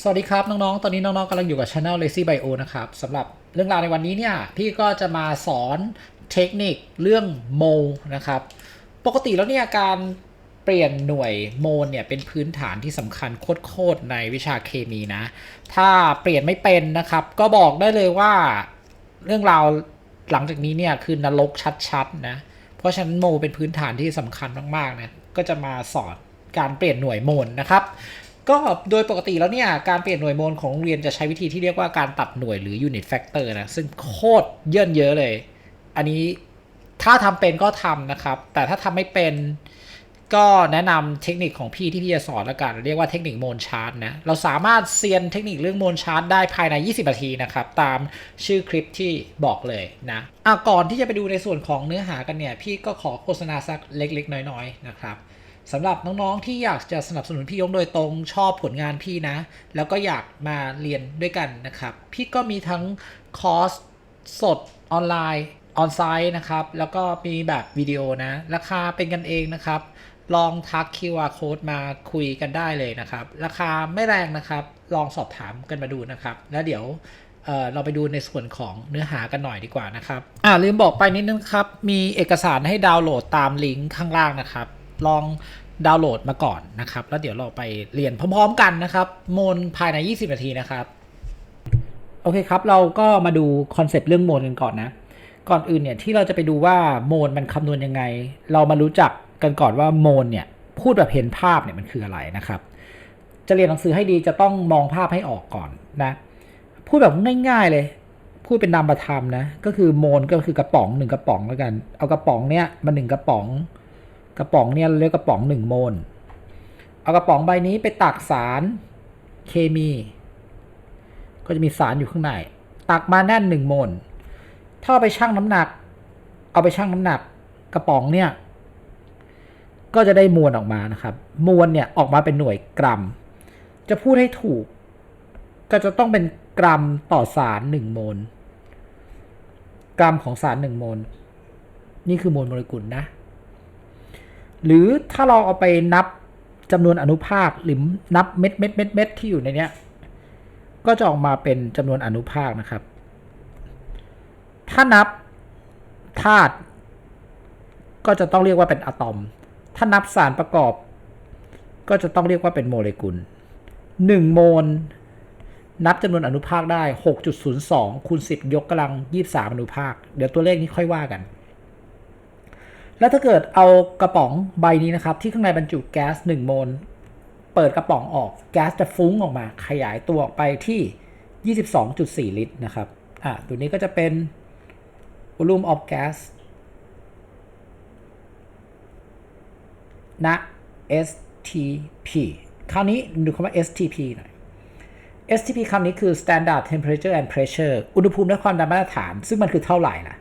สวัสดีครับ น้อง ๆ ตอนนี้น้อง ๆกำลังอยู่กับ Channel Lazy Bio นะครับสำหรับเรื่องราวในวันนี้เนี่ย พี่ก็จะมาสอนเทคนิคเรื่องโมนะครับ ปกติแล้วเนี่ย การเปลี่ยนหน่วยโมลเนี่ย เป็นพื้นฐานที่สำคัญโคตรๆในวิชาเคมีนะ ถ้าเปลี่ยนไม่เป็นนะครับ ก็บอกได้เลยว่าเรื่องราวหลังจากนี้เนี่ย คือนรกชัดๆนะ เพราะฉะนั้นโมเป็นพื้นฐานที่สำคัญมากๆนะก็จะมาสอนการเปลี่ยนหน่วยโมลนะครับ ก็โดยปกติแล้วเนี่ย การเปลี่ยนหน่วยโมลของโรงเรียนจะใช้วิธีที่เรียกว่าการตัดหน่วยหรือ unit factor นะ ซึ่งโคตรเยินเยอะเลย อันนี้ถ้าทำเป็นก็ทำนะครับ แต่ถ้าทำไม่เป็นก็แนะนำเทคนิคของพี่ที่พี่จะสอนล้วกัน เรียกว่าเทคนิคโมลชาร์ตนะ เราสามารถเซียนเทคนิคเรื่องโมลชาร์ตได้ภายใน 20 นาทีนะครับ ตามชื่อคลิปที่บอกเลยนะอะก่อนที่จะไปดูในส่วนของเนื้อหากันเนี่ย พี่ก็ขอโฆษณาสักเล็กๆ น้อยๆนะครับ สำหรับน้องๆที่อยากจะสนับสนุนพี่ยงโดยตรงชอบผลงานพี่นะ แล้วก็อยากมาเรียนด้วยกันนะครับ พี่ก็มีทั้งคอร์สสดออนไลน์ออนไซต์นะครับ แล้วก็มีแบบวิดีโอนะ ราคาเป็นกันเองนะครับ ลองทัก QR code มาคุยกันได้เลยนะครับ ราคาไม่แรงนะครับ ลองสอบถามกันมาดูนะครับ แล้วเดี๋ยวเเราไปดูในส่วนของเนื้อหากันหน่อยดีกว่านะครับ อ่าลืมบอกไปนิดนึงครับ มีเอกสารให้ดาวน์โหลดตามลิงก์ข้างล่างนะครับ ลองดาวน์โหลดมาก่อนนะครับ แล้วเดี๋ยวเราไปเรียนพร้อมๆกันนะครับโมนภายใน 20 นาทีนะครับ โอเคครับ เราก็มาดูคอนเซปต์เรื่องโมนกันก่อนนะ ก่อนอื่นเนี่ยที่เราจะไปดูว่าโมนมันคำนวณยังไง เรามารู้จักกันก่อนว่าโมนเนี่ยพูดแบบเห็นภาพเนี่ยมันคืออะไรนะครับ จะเรียนหนังสือให้ดีจะต้องมองภาพให้ออกก่อนนะ พูดแบบง่ายๆเลย พูดเป็นนามธรรมนะ ก็คือโมลก็คือกระป๋องหนึ่งกระป๋องแล้วกัน เอากระป๋องเนี้ยมาหนึ่งกระป๋อง กระป๋องเนี้ยเรียกกระป๋องหนึ่งโมล เอากระป๋องใบนี้ไปตักสารเคมี ก็จะมีสารอยู่ข้างใน ตักมาแน่นหนึ่งโมล ถ้าไปชั่งน้ำหนัก เอาไปชั่งน้ำหนัก กระป๋องเนี่ย ก็จะได้มวลออกมานะครับ มวลเนี่ยออกมาเป็นหน่วยกรัม จะพูดให้ถูก ก็จะต้องเป็นกรัมต่อสารหนึ่งโมล กรัมของสารหนึ่งโมล นี่คือโมลโมเลกุลนะ หรือถ้าเราเอาไปนับจำนวนอนุภาคหรือนับเม็ดเม็ดเม็ดเม็ดที่อยู่ในเนี้ยก็จะออกมาเป็นจำนวนอนุภาคนะครับ ถ้านับธาตุก็จะต้องเรียกว่าเป็นอะตอม ถ้านับสารประกอบ ก็จะต้องเรียกว่าเป็นโมเลกุล 1 โมล นับจำนวนอนุภาคได้ 6.02คูณ10 ยกกำลัง 23 อนุภาค เดี๋ยวตัวเลขนี้ค่อยว่ากัน แล้วถ้าเกิดเอากระป๋องใบนี้นะครับ ที่ข้างในบรรจุแก๊ส1โมลเปิดกระป๋องออกแก๊สจะฟุ้งออกมาขยายตัวออกไปที่ 22.4 ลิตรนะครับอะตัวนี้ก็จะเป็น volume of gas ณ STP คราวนี้ดูคำว่า STP หน่อย STP คำนี้คือ standard temperature and pressure อุณหภูมิและความดันมาตรฐาน ซึ่งมันคือเท่าไหร่ล่ะ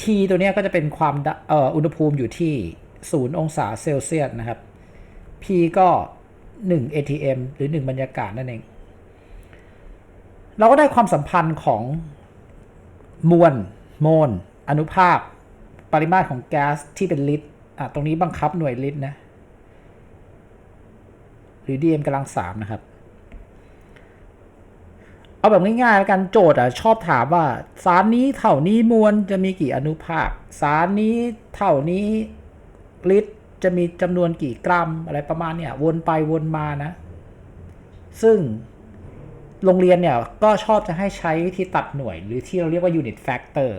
T ตัวนี้ก็จะเป็นความอ,อุณหภูมิอยู่ที่ 0 องศาเซลเซียสนะครับ P ก็ 1 ATM หรือ 1 บรรยากาศนั่นเอง เราก็ได้ความสัมพันธ์ของมวลโมลอนุภาค ปริมาตรของแก๊สที่เป็นลิตรอะตรงนี้บังคับหน่วยลิตรนะ หรือ dm กำลังสามนะครับ เอาแบบง่ายๆแล้วกันโจทย์อะชอบถามว่า สารนี้เท่านี้มวลจะมีกี่อนุภาค สารนี้เท่านี้ลิตรจะมีจำนวนกี่กรัมอะไรประมาณเนี่ยวนไปวนมานะ ซึ่งโรงเรียนเนี่ยก็ชอบจะให้ใช้วิธีตัดหน่วย หรือที่เราเรียกว่า unit factor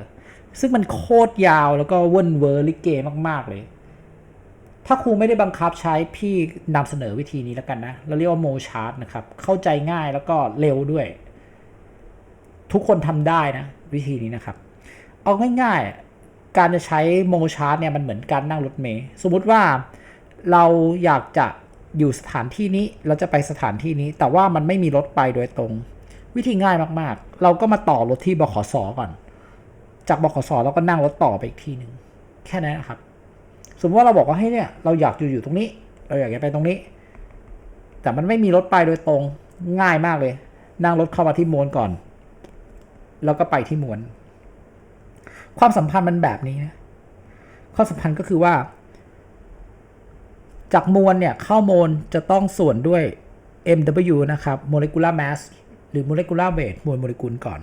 ซึ่งมันโคตรยาวแล้วก็เว่นเวอร์ลิเกมาก ๆ เลย ถ้าครูไม่ได้บังคับใช้พี่นำเสนอวิธีนี้แล้วกันนะ เราเรียกว่าโมชาร์ตนะครับ เข้าใจง่ายแล้วก็เร็วด้วย ทุกคนทำได้นะวิธีนี้นะครับ เอาง่ายๆ การจะใช้โมชาร์ตเนี่ยมันเหมือนการนั่งรถเมล์สมมุติว่าเราอยากจะอยู่สถานที่นี้เราจะไปสถานที่นี้ แต่ว่ามันไม่มีรถไปโดยตรง วิธีง่ายมากๆ เราก็มาต่อรถที่บขสก่อน จากบขสเราก็นั่งรถต่อไปอีกที่หนึ่งแค่นั้นนะครับ สมมติว่าเราบอกว่าให้เนี่ยเราอยากอยู่อยู่ตรงนี้ เราอยากจะไปตรงนี้ แต่มันไม่มีรถไปโดยตรงง่ายมากเลย นั่งรถเข้ามาที่มวลก่อน แล้วก็ไปที่มวลความสัมพันธ์มันแบบนี้นะความสัมพันธ์ก็คือว่า จากมวลเนี่ยเข้ามวลจะต้องส่วนด้วย mw นะครับ molecular mass หรือ molecular weight มวลโมเลกุลก่อน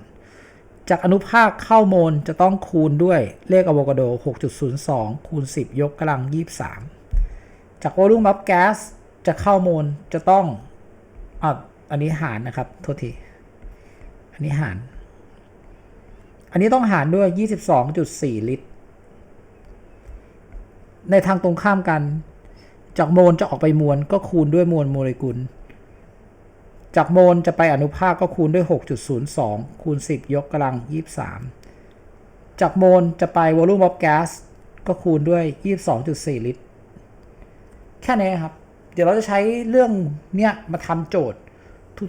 จากอนุภาคเข้าโมลจะต้องคูณด้วยเลขอะโวคาโด 6.02 คูณ 10 ยกกำลัง 23 จาก volume of gas จะเข้าโมลจะต้องอะอันนี้หารนะครับ โทษที อันนี้หาร อันนี้ต้องหารด้วย 22.4 ลิตร ในทางตรงข้ามกัน จากโมลจะออกไปมวลก็คูณด้วยมวลโมเลกุล จากโมลจะไปอนุภาคก็คูณด้วย 6.02 คูณ 10 ยกกำลัง 23 จากโมลจะไป volume of gas ก็คูณด้วย 22.4 ลิตร แค่นี้ครับ เดี๋ยวเราจะใช้เรื่องเนี้ยมาทำโจทย์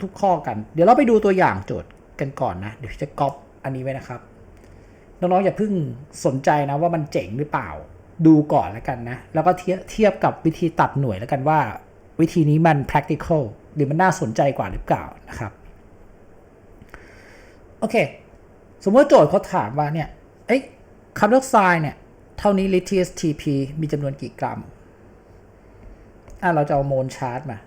ทุกๆข้อกัน เดี๋ยวเราไปดูตัวอย่างโจทย์กันก่อนนะ เดี๋ยวจะก๊อปอันนี้ไว้นะครับ น้องๆอย่าเพิ่งสนใจนะว่ามันเจ๋งหรือเปล่า ดูก่อนแล้วกันนะ แล้วก็เทียบเทียบกับวิธีตัดหน่วยแล้วกันว่า วิธีนี้มัน practical หรือมันน่าสนใจกว่าหรือเปล่านะครับโอเค สมมติโจทย์เขาถามว่าเนี่ยเอ้ยคาร์บอนไดออกไซด์เนี่ย เท่านี้ลิตร TSTP มีจำนวนกี่กรัม อะ เราจะเอาโมลชาร์จมา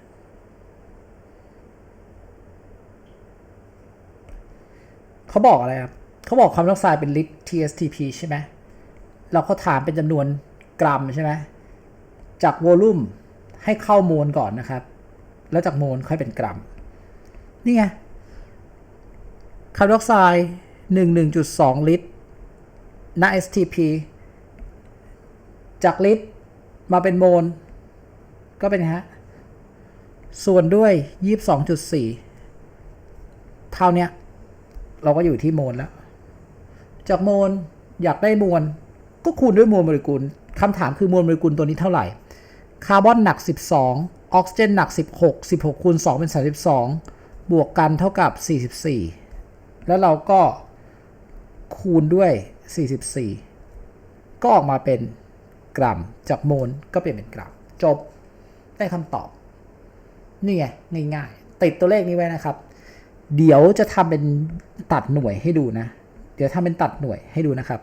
เขาบอกอะไรครับ เขาบอกคาร์บอนไดออกไซด์เป็นลิตร TSTP ใช่ไหมเราเขาถามเป็นจำนวนกรัมใช่ไหมจากโวลูมให้เข้าโมลก่อนนะครับ แล้วจากโมลค่อยเป็นกรัม นี่ไงคาร์บอนไดออกไซด์หนึ่งหนึ่งจุดสองลิตรณ STP จากลิตรมาเป็นโมล ก็เป็นไงฮะ ส่วนด้วย 22.4 เท่าเนี้ย เราก็อยู่ที่โมลแล้ว จากโมลอยากได้มวลก็คูณด้วยมวลโมเลกุลคำถามคือมวลโมเลกุลตัวนี้เท่าไหร่ คาร์บอนหนัก 12 ออกซิเจนหนัก 16 16คูณ2เป็น 32 บวกกันเท่ากับ 44 แล้วเราก็คูณด้วย 44 ก็ออกมาเป็นกรัม จากโมลก็เปลี่ยนเป็นกรัม จบได้คำตอบ นี่ไงง่ายๆติดตัวเลขนี้ไว้นะครับ เดี๋ยวจะทำเป็นตัดหน่วยให้ดูนะ เดี๋ยวทำเป็นตัดหน่วยให้ดูนะครับ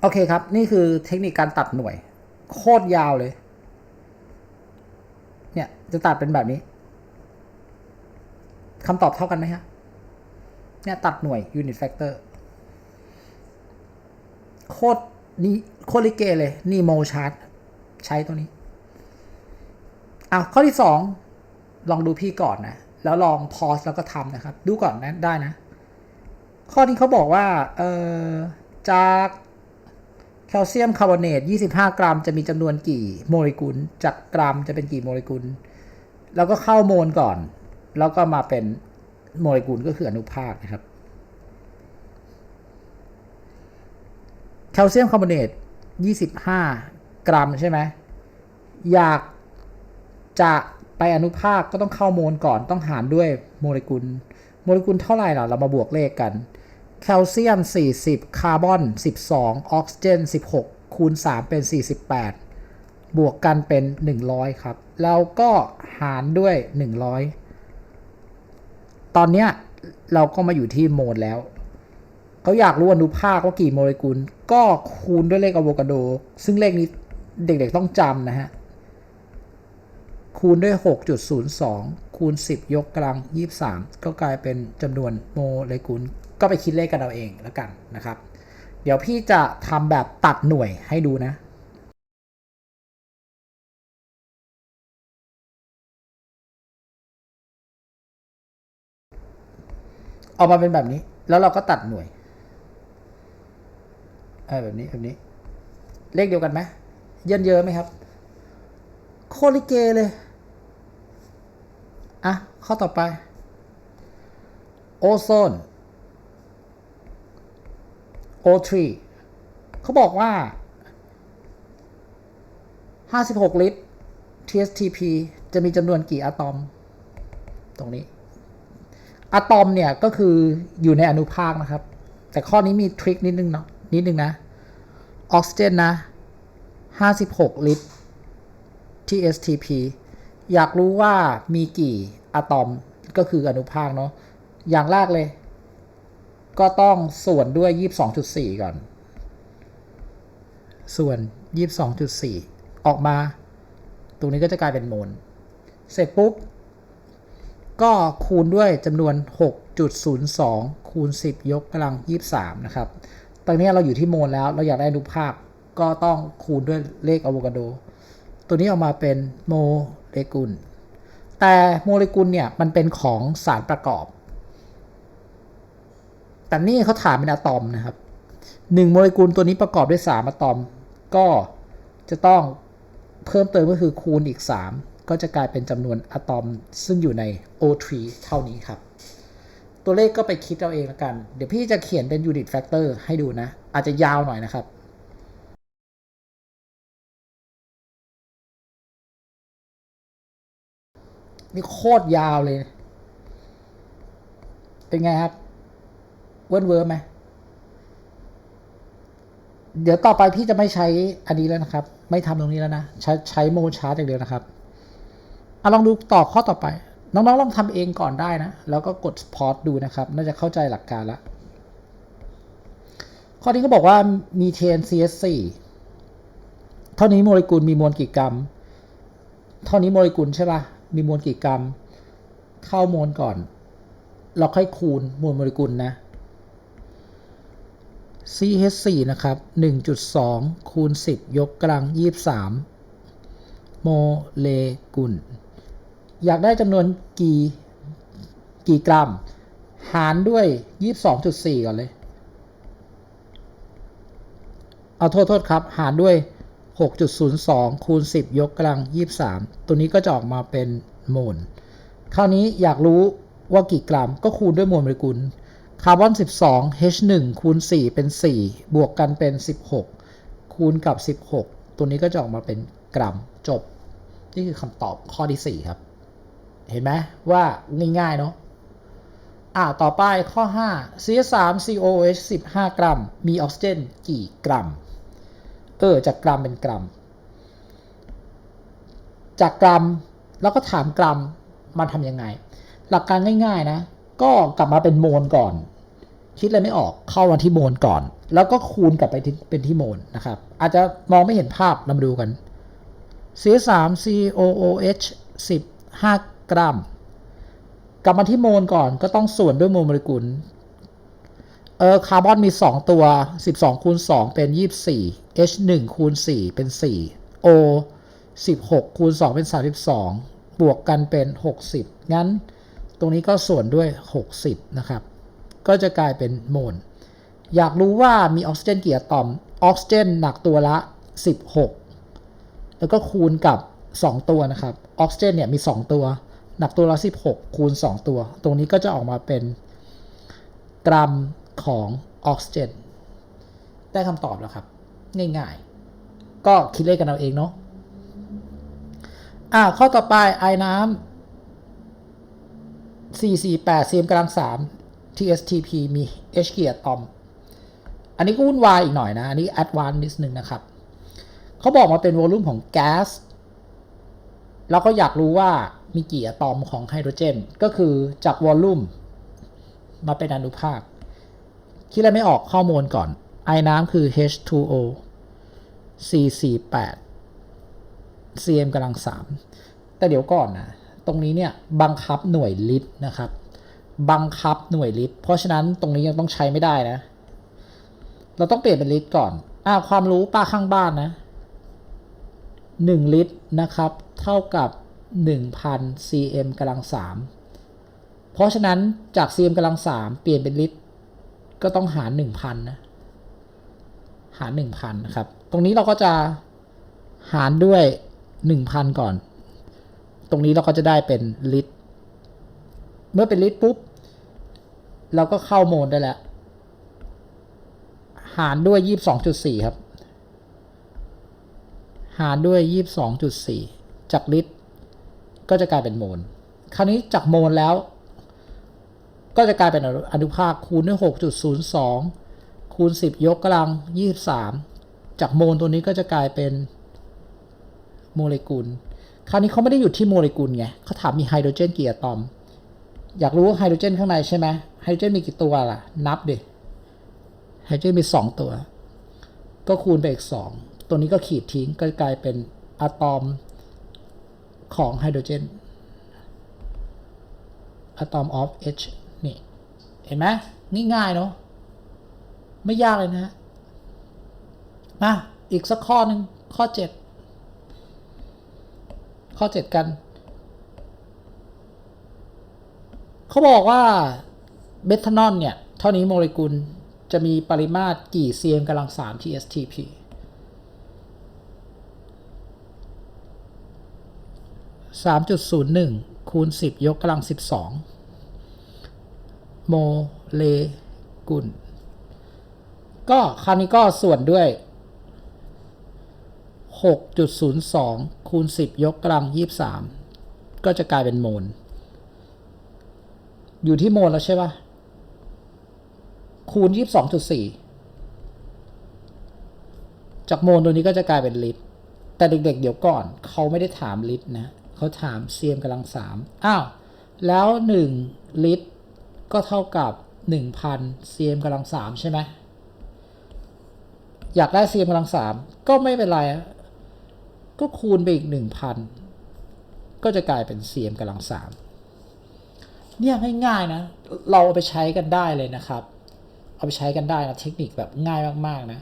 โอเคครับ นี่คือเทคนิคการตัดหน่วย โคตรยาวเลย เนี่ยจะตัดเป็นแบบนี้คำตอบเท่ากันไหมฮะ เนี่ยตัดหน่วย unit factor โคตรนี่โคตรลิเกเลย นี่โมชาร์ตใช้ตัวนี้ อะข้อที่สองลองดูพี่ก่อนนะ แล้วลองพอสแล้วก็ทำนะครับ ดูก่อนนะได้นะ ข้อนี้เขาบอกว่าเอ่อจากแคลเซียมคาร์บอเนต 25 กรัมจะมีจำนวนกี่โมเลกุล จากกรัมจะเป็นกี่โมเลกุล แล้วก็เข้าโมลก่อน แล้วก็มาเป็นโมเลกุลก็คืออนุภาคนะครับ แคลเซียมคาร์บอเนต 25 กรัมใช่ไหมอยาก จะไปอนุภาคก็ต้องเข้าโมลก่อนต้องหารด้วยโมเลกุล โมเลกุลเท่าไหร่ล่ะเรามาบวกเลขกัน แคลเซียม 40 คาร์บอน 12 ออกซิเจน 16 คูณ 3 เป็น 48 บวกกันเป็น 100 ครับ แล้วก็หารด้วย 100 ตอนเนี้ยเราก็มาอยู่ที่โมลแล้วเขาอยากรู้อนุภาคว่ากี่โมเลกุล ก็คูณด้วยเลขอะโวคาโด ซึ่งเลขนี้เด็กๆต้องจำนะฮะ คูณด้วย 6.02 คูณ 10 ยกกำลัง 23 ก็กลายเป็นจำนวนโมเลกุล ก็ไปคิดเลขกันเอาเองแล้วกันนะครับ เดี๋ยวพี่จะทำแบบตัดหน่วยให้ดูนะออกมาเป็นแบบนี้ แล้วเราก็ตัดหน่วยเออแบบนี้แบบนี้ เลขเดียวกันไหมเยินเยอะไหมครับ โคตรลิเกเลย อะ ข้อต่อไป โอโซน O3 เขาบอกว่า 56 ลิตร TSTP จะมีจำนวนกี่อะตอม ตรงนี้ อะตอมเนี่ย ก็คืออยู่ในอนุภาคนะครับ แต่ข้อนี้มีทริคนิดนึงเนาะนิดนึงนะ ออกซิเจนนะ 56 ลิตร TSTP อยากรู้ว่ามีกี่อะตอมก็คืออนุภาคเนาะอย่างแรกเลย ก็ต้องส่วนด้วย 22.4 ก่อน ส่วน 22.4 ออกมา ตรงนี้ก็จะกลายเป็นโมล เสร็จปุ๊บ ก็คูณด้วยจำนวน 6.02 คูณ 10 ยกกำลัง 23 นะครับ ตอนนี้เราอยู่ที่โมลแล้ว เราอยากได้อนุภาค ก็ต้องคูณด้วยเลขอะโวคาโด ตัวนี้ออกมาเป็นโม เลกุล แต่โมเลกุลเนี่ยมันเป็นของสารประกอบ แต่นี่เขาถามเป็นอะตอมนะครับหนึ่งโมเลกุลตัวนี้ประกอบด้วยสามอะตอม ก็จะต้องเพิ่มเติมก็คือคูณอีก 3 ก็จะกลายเป็นจำนวนอะตอมซึ่งอยู่ใน O3 เท่านี้ครับ ตัวเลขก็ไปคิดเอาเองละกัน เดี๋ยวพี่จะเขียนเป็น unit factor ให้ดูนะ อาจจะยาวหน่อยนะครับ นี่โคตรยาวเลย เป็นไงครับ เวิร์นเวิร์ไหม เดี๋ยวต่อไปพี่จะไม่ใช้อันนี้แล้วนะครับ ไม่ทำตรงนี้แล้วนะ ใช้ใช้โมชาร์ตอย่างเดียวนะครับเอาลองดูต่อข้อต่อไป น้องๆลองทำเองก่อนได้นะ แล้วก็กดพอ s ดูนะครับ น่าจะเข้าใจหลักการล้วข้อนี้ก็บอกว่ามีเทน CS4 เท่านี้โมเลกุลมีมวลกี่กรัม เท่านี้โมเลกุลใช่ป่ะ มีมวลกี่กรัม เข้ามวลก่อน เราค่อยคูณมวลโมเลกุลนะ CH4 นะครับ 1.2 คูณ 10 ยกกำลัง 23 โมเลกุล อยากได้จำนวนกี่กี่กรัม หารด้วย 22.4 ก่อนเลย เอาโทษโทษครับ หารด้วย 6.02 คูณ 10 ยกกำลัง 23 ตัวนี้ก็จะออกมาเป็นโมล คราวนี้อยากรู้ว่ากี่กรัมก็คูณด้วยโมลโมเลกุล คาร์บอน 12 H1 คูณ 4 เป็น 4 บวกกันเป็น 16 คูณกับ 16 ตัวนี้ก็จะออกมาเป็นกรัมจบ นี่คือคำตอบข้อที่ 4 ครับ เห็นไหมว่าง่ายๆเนาะอ่าต่อไปข้อ 5 CS3 COH 15 กรัม มีออกซิเจนกี่กรัม เออจากกรัมเป็นกรัม จากกรัมแล้วก็ถามกรัมมันทำยังไง หลักการง่าย ๆนะ ก็กลับมาเป็นโมลก่อน คิดอะไรไม่ออกเข้ามาที่โมลก่อน แล้วก็คูณกลับไปเป็นที่โมลนะครับ อาจจะมองไม่เห็นภาพเรามาดูกัน C3 COOH 15กรัม กลับมาที่โมลก่อนก็ต้องส่วนด้วยโมลโมเลกุลเออคาร์บอนมี 2 ตัว 12คูณ2เป็น 24 H1 คูณ4เป็น 4 O 16คูณ2เป็น 32 บวกกันเป็น 60 งั้นตรงนี้ก็ส่วนด้วย 60 นะครับ ก็จะกลายเป็นโมล อยากรู้ว่ามีออกซิเจนกี่อะตอม ออกซิเจนหนักตัวละ 16 แล้วก็คูณกับ 2 ตัวนะครับ ออกซิเจนเนี่ยมี 2 ตัว หนักตัวละ 16 คูณ 2 ตัว ตรงนี้ก็จะออกมาเป็นกรัมของออกซิเจน ได้คำตอบแล้วครับ ง่ายๆ ก็คิดเลขกันเอาเองเนาะอ่าข้อต่อไปไอ้น้ำ448 cm กำลัง 3 TSTP มี H เกียร์ตอม อันนี้ก็วุ่นวายอีกหน่อยนะ อันนี้ advanced นิดนึงนะครับ เขาบอกมาเป็นวอลลุ่มของแก๊สแล้วก็อยากรู้ว่ามีกี่อะตอมของไฮโดรเจน ก็คือจากวอลลุ่มมาเป็นอนุภาค คิดอะไรไม่ออกข้อมูลก่อน ไอน้ำคือ H2O C48 cm กำลัง3แต่เดี๋ยวก่อนนะ ตรงนี้เนี่ยบังคับหน่วยลิตรนะครับ บังคับหน่วยลิตร เพราะฉะนั้นตรงนี้ยังต้องใช้ไม่ได้นะ เราต้องเปลี่ยนเป็นลิตรก่อน อ่าความรู้ป้าข้างบ้านนะ 1 ลิตรนะครับ เท่ากับ 1,000 cm กำลัง3เพราะฉะนั้นจาก cm กำลัง3เปลี่ยนเป็นลิตร ก็ต้องหาร 1,000 นะ หาร 1,000นะครับ ตรงนี้เราก็จะหารด้วย 1,000 ก่อน ตรงนี้เราก็จะได้เป็นลิตร เมื่อเป็นลิตรปุ๊บ เราก็เข้าโมลได้แล้ว หารด้วย 22.4 ครับ หารด้วย 22.4 จากลิตร ก็จะกลายเป็นโมล คราวนี้จากโมลแล้ว ก็จะกลายเป็นอนุภาคคูณด้วย 6.02 คูณ 10 ยกกำลัง 23 จากโมลตัวนี้ก็จะกลายเป็นโมเลกุล คราวนี้เขาไม่ได้หยุดที่โมเลกุลไงเขาถามมีไฮโดรเจนกี่อะตอม อยากรู้ว่าไฮโดรเจนข้างในใช่ไหมไฮโดรเจนมีกี่ตัวล่ะ นับดิไฮโดรเจนมี 2 ตัว ก็คูณไปอีก 2 ตัวนี้ก็ขีดทิ้งก็กลายเป็นอะตอมของไฮโดรเจนอะตอม of H นี่ เห็นไหมง่ายๆเนาะ ไม่ยากเลยนะมาอีกสักข้อหนึ่งข้อ7ข้อ7กัน เขาบอกว่าเบทานอลเนี่ย เท่านี้โมเลกุลจะมีปริมาตรกี่ cm กำลัง 3 TSTP 3.01คูณ10ยกกำลัง12โมเลกุล ก็คราวนี้ก็ส่วนด้วย 6.02 คูณ 10 ยกกำลัง 23 ก็จะกลายเป็นโมล อยู่ที่โมลแล้วใช่ปะคูณ 22.4 จากโมลตัวนี้ก็จะกลายเป็นลิตร แต่เด็กๆ เดี๋ยวก่อน เขาไม่ได้ถามลิตรนะ เขาถามเซียมกำลังสามอ้าว แล้ว 1 ลิตร ก็เท่ากับ 1,000เซียมกำลังสามใช่ไหม อยากได้เซียมกำลังสามก็ไม่เป็นไร ก็คูณไปอีก 1,000 ก็จะกลายเป็นเซียมกำลังสามเนี่ยง่ายๆนะ เราเอาไปใช้กันได้เลยนะครับ เอาไปใช้กันได้นะเทคนิคแบบง่ายมากๆนะ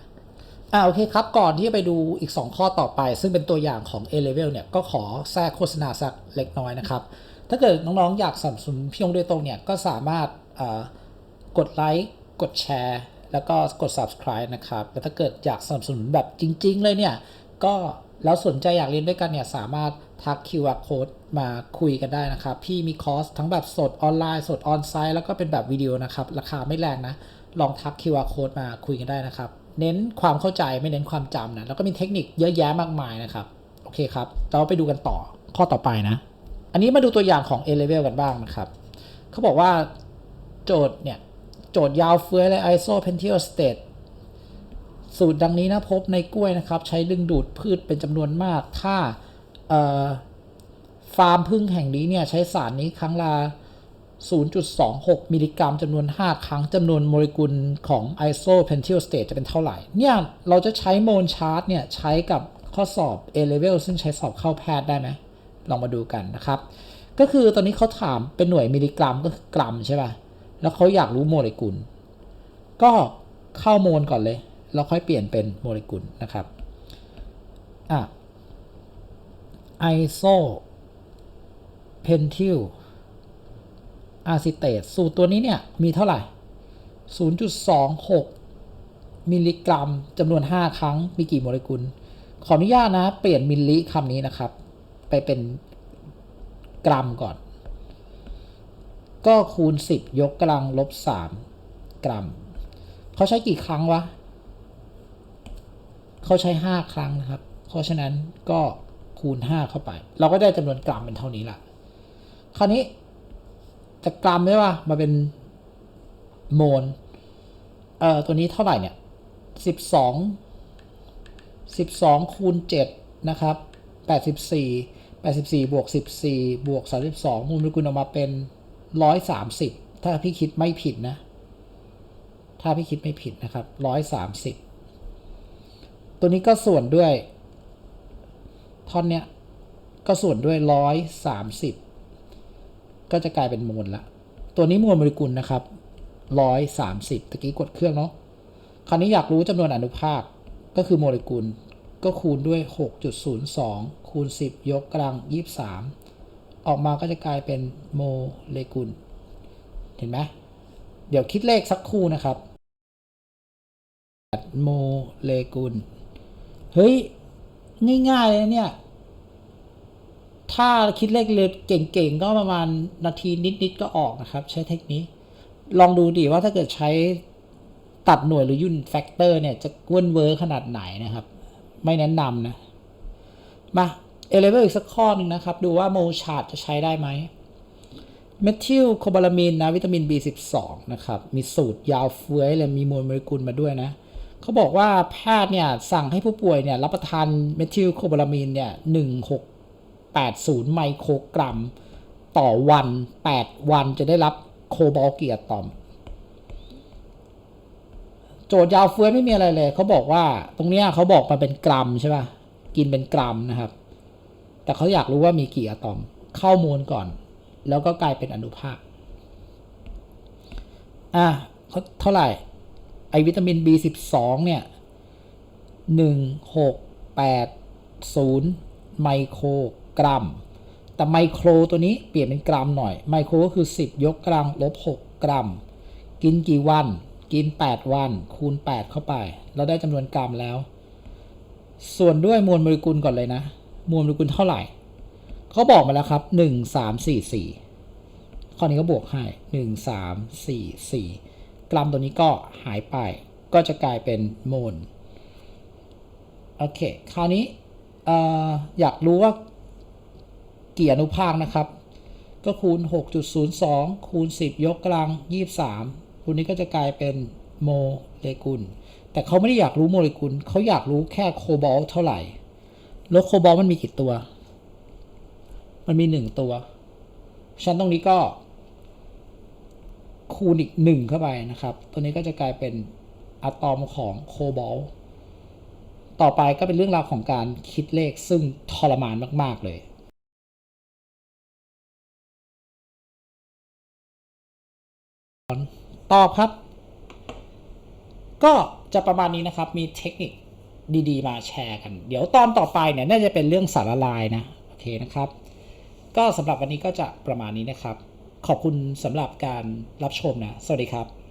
อ่าโอเคครับ ก่อนที่จะไปดูอีก 2 ข้อต่อไป ซึ่งเป็นตัวอย่างของ A level เนี่ย ก็ขอแทรกโฆษณาสักเล็กน้อยนะครับ ถ้าเกิดน้องๆ อยากสนับสนุนพี่ยงโดยตรงเนี่ย ก็สามารถกดไลค์ กดแชร์ แล้วก็กด subscribe นะครับแล้วถ้าเกิดอยากสนับสนุนแบบจริง ๆ เลยเนี่ย ก็แล้วสนใจอยากเรียนด้วยกันเนี่ยสามารถทัก QR code มาคุยกันได้นะครับ พี่มีคอร์สทั้งแบบสดออนไลน์ สดออนไซต์แล้วก็เป็นแบบวิดีโอนะครับ ราคาไม่แรงนะ ลองทัก QR code มาคุยกันได้นะครับ เน้นความเข้าใจไม่เน้นความจำนะ แล้วก็มีเทคนิคเยอะแยะมากมายนะครับ โอเคครับ เราไปดูกันต่อข้อต่อไปนะ อันนี้มาดูตัวอย่างของ A level กันบ้างนะครับ เขาบอกว่าโจทย์เนี่ย โจทย์ยาวเฟื้อยและ iso pentyl state สูตรดังนี้นะพบในกล้วยนะครับ ใช้ดึงดูดพืชเป็นจำนวนมาก ถ้าฟาร์มพึ่งแห่งนี้เนี่ย ใช้สารนี้ครั้งละ0.26 มิลลิกรัมจำนวน 5 ครั้งจำนวนโมเลกุลของ iso pentyl state จะเป็นเท่าไหร่ เนี่ย เราจะใช้โมลชาร์ตเนี่ย ใช้กับข้อสอบ A level ซึ่งใช้สอบเข้าแพทย์ได้ไหม ลองมาดูกันนะครับ ก็คือตอนนี้เขาถามเป็นหน่วยมิลลิกรัมก็คือกรัมใช่ป่ะ แล้วเขาอยากรู้โมเลกุล ก็เข้าโมลก่อนเลย แล้วค่อยเปลี่ยนเป็นโมเลกุลนะครับอะ iso pentyl อะซิเตตสูตรตัวนี้เนี่ย มีเท่าไหร่ 0.26 มิลลิกรัมจำนวน 5 ครั้ง มีกี่โมเลกุล ขออนุญาตนะ เปลี่ยนมิลลิคำนี้นะครับ ไปเป็นกรัมก่อน ก็คูณ 10 ยกกำลังลบ 3 กรัม เขาใช้กี่ครั้งวะ เขาใช้ 5 ครั้งนะครับ เพราะฉะนั้นก็คูณ 5 เข้าไป เราก็ได้จำนวนกรัมเป็นเท่านี้ละคราวนี้จากกรัมใช่ป่ะมาเป็นโมลเอ่อตัวนี้เท่าไหร่เนี่ย 12 12 คูณ 7 นะครับ 84 84 บวก 14 บวก 32 มูลโมเลกุลออกมาเป็น 130ถ้าพี่คิดไม่ผิดนะ ถ้าพี่คิดไม่ผิดนะครับ130ตัวนี้ก็ส่วนด้วย ท่อนเนี้ยก็ส่วนด้วย130ก็จะกลายเป็นโมลละ ตัวนี้มวลโมเลกุลนะครับ130ตะกี้กดเครื่องเนาะคราวนี้อยากรู้จำนวนอนุภาคก็คือโมเลกุลก็คูณด้วย 6.02 คูณ 10 ยกกำลัง 23 ออกมาก็จะกลายเป็นโมเลกุล เห็นไหมเดี๋ยวคิดเลขสักครู่นะครับโมเลกุล เฮ้ย ง่ายๆเลยเนี่ย ถ้าคิดเลขเร็วเก่งๆ ก็ประมาณนาทีนิดๆ ก็ออกนะครับ ใช้เทคนิค ลองดูดิว่าถ้าเกิดใช้ตัดหน่วยหรือยุ่นแฟกเตอร์เนี่ย จะเวิร์นเวอร์ขนาดไหนนะครับ ไม่แนะนำนะ มา เอเลเวอร์อีกสักข้อหนึ่งนะครับ ดูว่าโมชาร์ตจะใช้ได้ไหมเมทิลโคบาลามีนนะวิตามิน B12 นะครับ มีสูตรยาวเฟื้อยเลยมีมวลโมเลกุลมาด้วยนะเขาบอกว่าแพทย์เนี่ย สั่งให้ผู้ป่วยเนี่ย รับประทานเมทิลโคบาลามีนเนี่ย 1680 ไมโครกรัม ต่อวัน 8 วันจะได้รับโคบอลเกียร์ตอมโจจทย์ยาวเฟื้อยไม่มีอะไรเลย เขาบอกว่าตรงเนี้ยเขาบอกมาเป็นกรัมใช่ป่ะ กินเป็นกรัมนะครับ แต่เขาอยากรู้ว่ามีกี่อะตอม เข้ามูลก่อน แล้วก็กลายเป็นอนุภาค อะเขาเท่าไหร่ ไอวิตามิน B12 เนี่ยหนึ่งหกแปดศูนย์ไมโครกรัม แต่ไมโครตัวนี้เปลี่ยนเป็นกรัมหน่อย ไมโครก็คือ 10 ยกกำลังลบ6กรัม กินกี่วัน กิน 8 วัน คูณ 8 เข้าไปแล้วได้จำนวนกรัมแล้ว ส่วนด้วยมวลโมเลกุลก่อนเลยนะ มวลโมเลกุลเท่าไหร่เขาบอกมาแล้วครับ1 3 4 4ข้อนี้ก็บวกให้1 3 4 4กรัมตัวนี้ก็หายไป ก็จะกลายเป็นโมลโอเค คราวนี้ออยากรู้ว่ากี่อนุภาคนะครับ ก็คูณ 6.02 คูณ 10 ยกกำลัง 23คูณนี้ก็จะกลายเป็นโมเลกุล แต่เขาไม่ได้อยากรู้โมเลกุล เขาอยากรู้แค่โคบอลต์เท่าไหร่ แล้วโคบอลมันมีกี่ตัว มันมีหนึ่งตัวฉันตรงนี้ก็คูณอีกหนึ่งเข้าไปนะครับ ตัวนี้ก็จะกลายเป็นอะตอมของโคบอลต่อไปก็เป็นเรื่องราวของการคิดเลขซึ่งทรมานมาก ๆ เลยตอบครับ ก็จะประมาณนี้นะครับ มีเทคนิค ดีๆ มาแชร์กัน เดี๋ยวตอนต่อไปเนี่ยน่าจะเป็นเรื่องสารละลายนะ โอเคนะครับ ก็สำหรับวันนี้ก็จะประมาณนี้นะครับ ขอบคุณสำหรับการรับชมนะ สวัสดีครับ